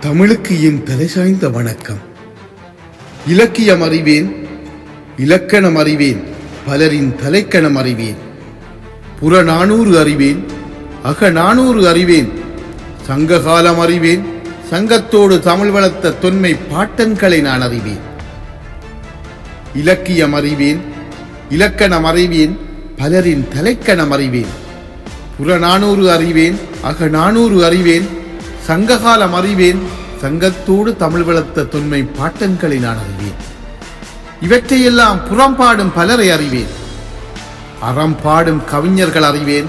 தமிழுக்கு என் தலை சாய்ந்த வணக்கம். இலக்கியம் அறிவேன் இலக்கணம் அறிவேன் பலரின் தலைக்கணம் அறிவேன். புறநானூறு அறிவேன் அகநானூறு அறிவேன். சங்ககாலம் அறிவேன் சங்கத்தோடு தமிழ் வளர்த்த தொன்மை பாட்டன்களை நான் அறிவேன். இலக்கியம் அறிவேன் இலக்கணம் அறிவேன் பலரின் தலைக்கணம் அறிவேன். புறநானூறு அறிவேன் அகநானூறு அறிவேன் சங்ககாலம் அறிவேன் சங்கத்தோடு தமிழ் வளர்த்த தொன்மை பாட்டங்களை நான் அறிவேன். இவற்றையெல்லாம் புறம்பாடும் பலரை அறிவேன். அறம் பாடும் கவிஞர்கள் அறிவேன்.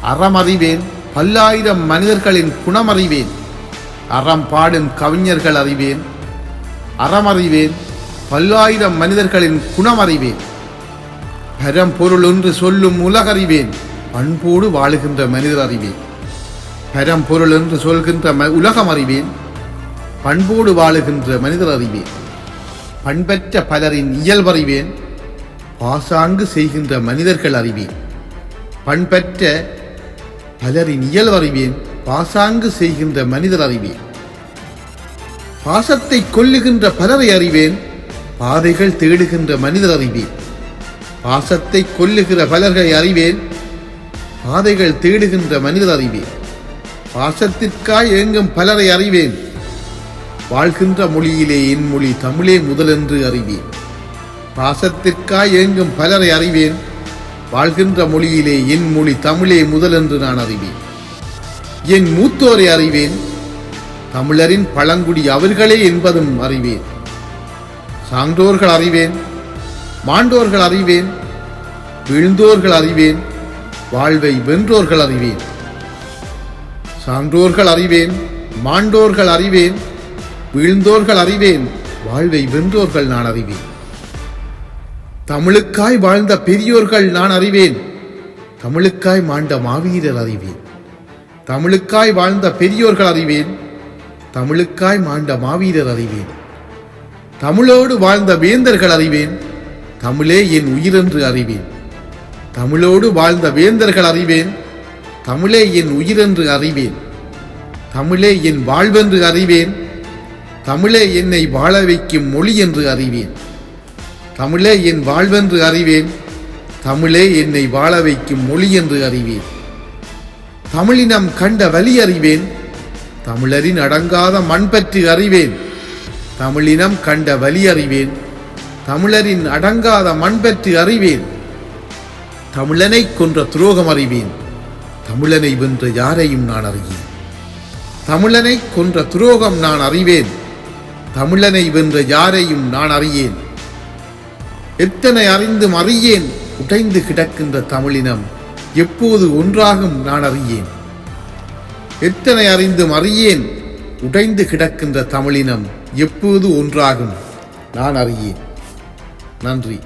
அறம் அறிவேன். பல்லாயிரம் மனிதர்களின் குணம் அறிவேன். அறம் பாடும் கவிஞர்கள் அறிவேன். அறம் அறிவேன். பல்லாயிரம் மனிதர்களின் குணம் அறிவேன். பரம்பொருள் என்று சொல்லும் உலகறிவேன். அன்போடு வாழுகின்ற மனிதர் அறிவேன். பரம்பொருள் என்று சொல்கின்ற ம- உலகம் அறிவேன். பண்போடு வாழுகின்ற மனிதர் அறிவேன். பண்பற்ற பலரின் இயல்பறிவேன் பாசாங்கு செய்கின்ற மனிதர்கள் அறிவேன். பண்பற்ற பலரின் இயல்பறிவேன் பாசாங்கு செய்கின்ற மனிதர் அறிவேன். பாசத்தை கொல்லுகின்ற பலரை அறிவேன். பாதைகள் தேடுகின்ற மனிதர் அறிவேன். பாசத்தை கொல்லுகிற பலர்களை அறிவேன். பாதைகள் தேடுகின்ற மனிதர் அறிவேன். பாசத்திற்காய் ஏங்கும் பலரை அறிவேன். வாழ்கின்ற மொழியிலே என் மொழி தமிழே முதலென்று அறிவேன். பாசத்திற்காய் ஏங்கும் பலரை அறிவேன். வாழ்கின்ற மொழியிலே என் மொழி தமிழே முதலென்று நான் அறிவேன். என் மூத்தோரை அறிவேன். தமிழரின் பழங்குடி அவர்களே என்பதும் அறிவேன். சான்றோர்கள் அறிவேன். மாண்டோர்கள் அறிவேன். விழுந்தோர்கள் அறிவேன். வாழ்வை வென்றோர்கள் அறிவேன். சான்றோர்கள் அறிவேன் மாண்டோர்கள் அறிவேன் வீழ்ந்தோர்கள் அறிவேன் வாழ்வை வென்றோர்கள் நான் அறிவேன். தமிழுக்காய் வாழ்ந்த பெரியோர்கள் நான் அறிவேன் தமிழுக்காய் மாண்ட மாவீரர் அறிவேன். தமிழுக்காய் வாழ்ந்த பெரியோர்கள் அறிவேன் தமிழுக்காய் மாண்ட மாவீரர் அறிவேன். தமிழோடு வாழ்ந்த வேந்தர்கள் அறிவேன் தமிழே என் உயிரென்று அறிவேன். தமிழோடு வாழ்ந்த வேந்தர்கள் அறிவேன் தமிழே என் உயிரென்று அறிவேன். தமிழே என் வாழ்வென்று அறிவேன். தமிழே என்னை வாழ வைக்கும் மொழி என்று அறிவேன். தமிழே என் வாழ்வென்று அறிவேன். தமிழே என்னை வாழ வைக்கும் மொழி என்று அறிவேன். தமிழினம் கண்ட வலி அறிவேன். தமிழரின் அடங்காத மண் பற்றி அறிவேன். தமிழினம் கண்ட வலி அறிவேன். தமிழரின் அடங்காத மண் பற்றி அறிவேன். தமிழனை கொன்ற துரோகம் அறிவேன். தமிழனை வென்ற யாரையும் நான் அறியேன். தமிழனை கொன்ற துரோகம் நான் அறிவேன். தமிழனை வென்ற யாரையும் நான் அறியேன். எத்தனை அறிந்தும் அறியேன். உடைந்து கிடக்கின்ற தமிழினம் எப்போது ஒன்றாகும் நான் அறியேன். எத்தனை அறிந்தும் அறியேன். உடைந்து கிடக்கின்ற தமிழினம் எப்போது ஒன்றாகும் நான் அறியேன். நன்றி.